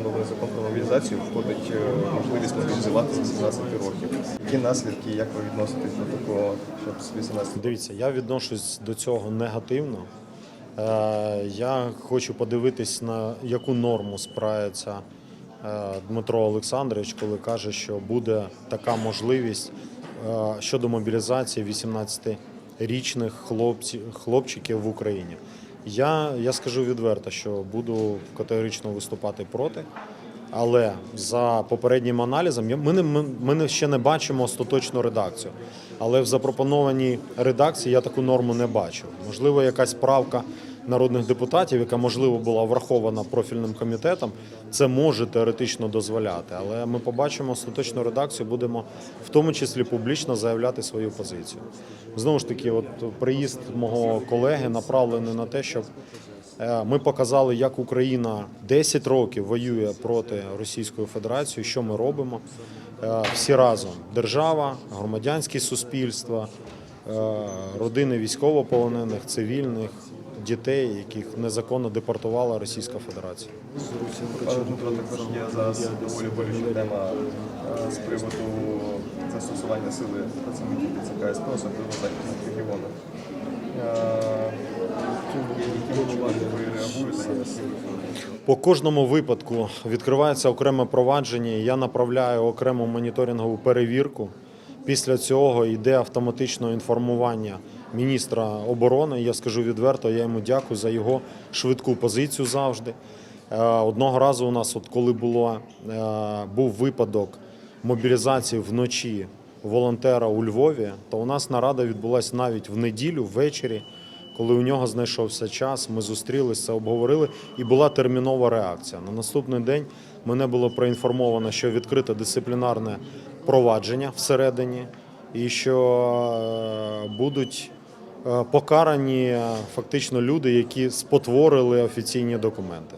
Новий закон про мобілізацію входить е, можливість мобілізувати з 18 років. Які наслідки, як ви відноситесь до такого, щоб з 18 Дивіться, я відношусь до цього негативно. Е, Я хочу подивитись, на яку норму спирається е, Дмитро Олександрович, коли каже, що буде така можливість щодо мобілізації 18-річних хлопців, хлопчиків в Україні. Я, я скажу відверто, що буду категорично виступати проти. Але за попереднім аналізом ми, не, ми, ми ще не бачимо остаточну редакцію. Але в запропонованій редакції я таку норму не бачу. Можливо, якась правка народних депутатів, яка можливо була врахована профільним комітетом, це може теоретично дозволяти. Але ми побачимо остаточну редакцію, будемо в тому числі публічно заявляти свою позицію. Знову ж таки, от приїзд мого колеги направлений на те, щоб Е, Ми показали, як Україна 10 років воює проти Російської Федерації. Що ми робимо? Е, Всі разом: держава, громадянське суспільство, е, родини військовополонених, цивільних, дітей, яких незаконно депортувала Російська Федерація. Дмитро, також є зараз доволі болюча тема е, з приводу застосування сили працівників ТЦК СП, особливо західних регіонах. Е? По кожному випадку відкривається окреме провадження. Я направляю окрему моніторингову перевірку. Після цього йде автоматичне інформування міністра оборони. Я скажу відверто, я йому дякую за його швидку позицію завжди. Е, Одного разу у нас, от коли було, е, був випадок мобілізації вночі волонтера у Львові, то у нас нарада відбулася навіть в неділю ввечері. Коли у нього знайшовся час, ми зустрілися, обговорили, і була термінова реакція. На наступний день мене було проінформовано, що відкрите дисциплінарне провадження всередині, і що е, будуть покарані е, фактично люди, які спотворили офіційні документи.